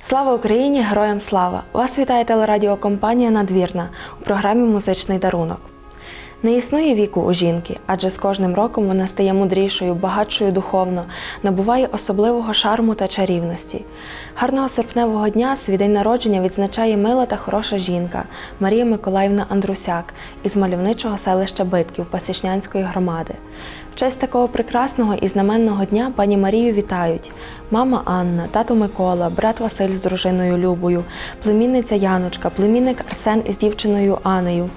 Слава Україні! Героям слава! Вас вітає телерадіокомпанія Надвірна у програмі Музичний дарунок. Не існує віку у жінки, адже з кожним роком вона стає мудрішою, багатшою духовно, набуває особливого шарму та чарівності. Гарного серпневого дня свій день народження відзначає мила та хороша жінка Марія Миколаївна Андрусяк із мальовничого селища Битків Пасічнянської громади. В честь такого прекрасного і знаменного дня пані Марію вітають мама Анна, тато Микола, брат Василь з дружиною Любою, племінниця Яночка, племінник Арсен із дівчиною Анею.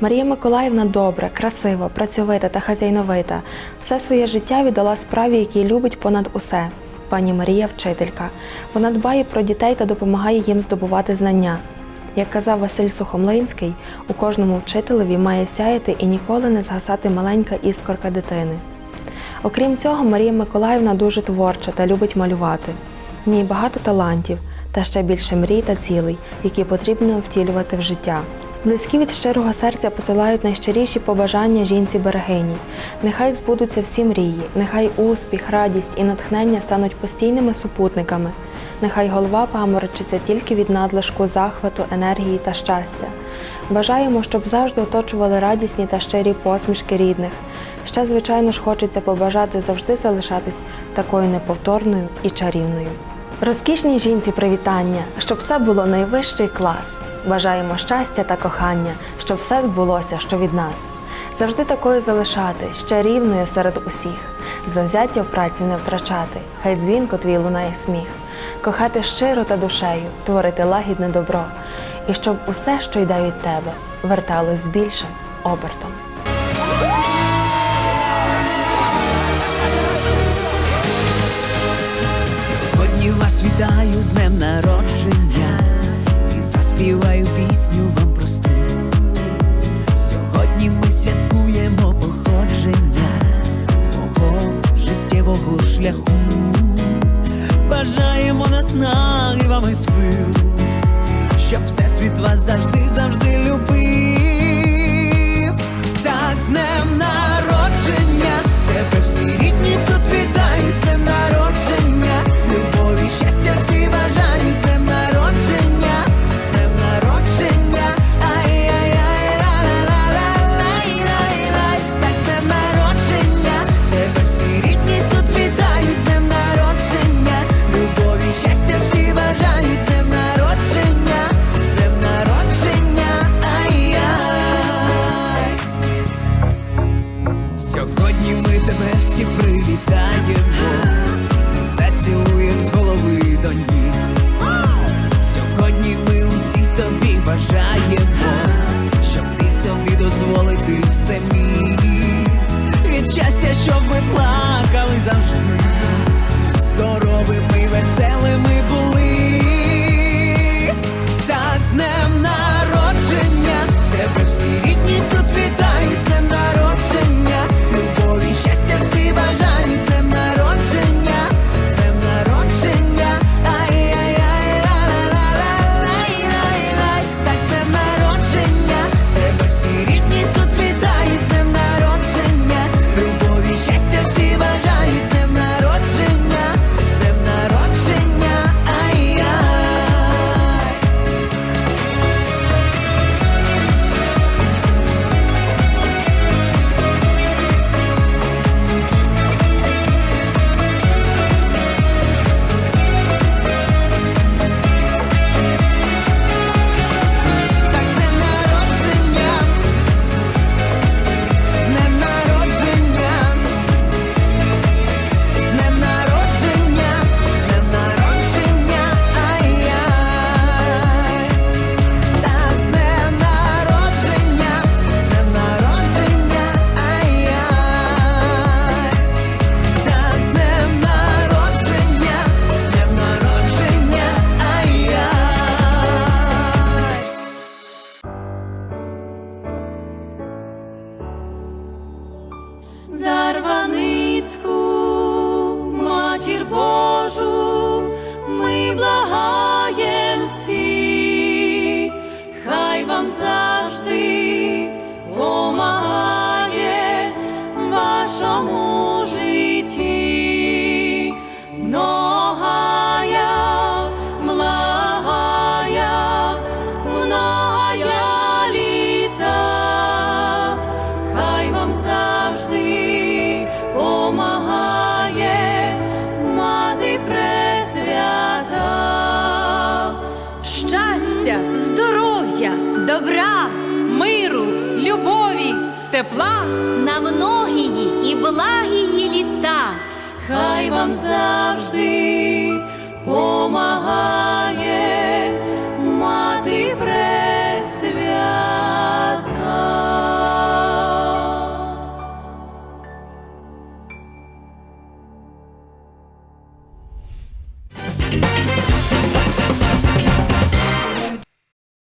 Марія Миколаївна добра, красива, працьовита та хазяйновита. Все своє життя віддала справі, якій любить понад усе. Пані Марія вчителька. Вона дбає про дітей та допомагає їм здобувати знання. Як казав Василь Сухомлинський, у кожному вчителеві має сяяти і ніколи не згасати маленька іскорка дитини. Окрім цього, Марія Миколаївна дуже творча та любить малювати. В ній багато талантів та ще більше мрій та цілей, які потрібно втілювати в життя. Близькі від щирого серця посилають найщиріші побажання жінці берегині. Нехай збудуться всі мрії, нехай успіх, радість і натхнення стануть постійними супутниками. Нехай голова паморочиться тільки від надлишку захвату, енергії та щастя. Бажаємо, щоб завжди оточували радісні та щирі посмішки рідних. Ще, звичайно ж, хочеться побажати завжди залишатись такою неповторною і чарівною. Розкішній жінці привітання, щоб все було найвищий клас. Бажаємо щастя та кохання, щоб все збулося, що від нас. Завжди такою залишати, ще рівною серед усіх, завзяття в праці не втрачати, хай дзвінко твій лунає сміх, кохати щиро та душею, творити лагідне добро, і щоб усе, що йде від тебе, верталось з більшим обертом. Сьогодні вас вітаю з днем народження тебе всі привітаємо, зацілуєм з голови до ніг. Сьогодні ми усі тобі бажаємо, щоб ти собі дозволити все міг. Від щастя, щоб ми плакали завжди, здоровими, нам завжди помагає вашому житті, многая, благая, многая літа, хай вам завжди помагає мати пресвята. Щастя добра, миру, любові, тепла. на многії і благії літа. Хай вам завжди помагає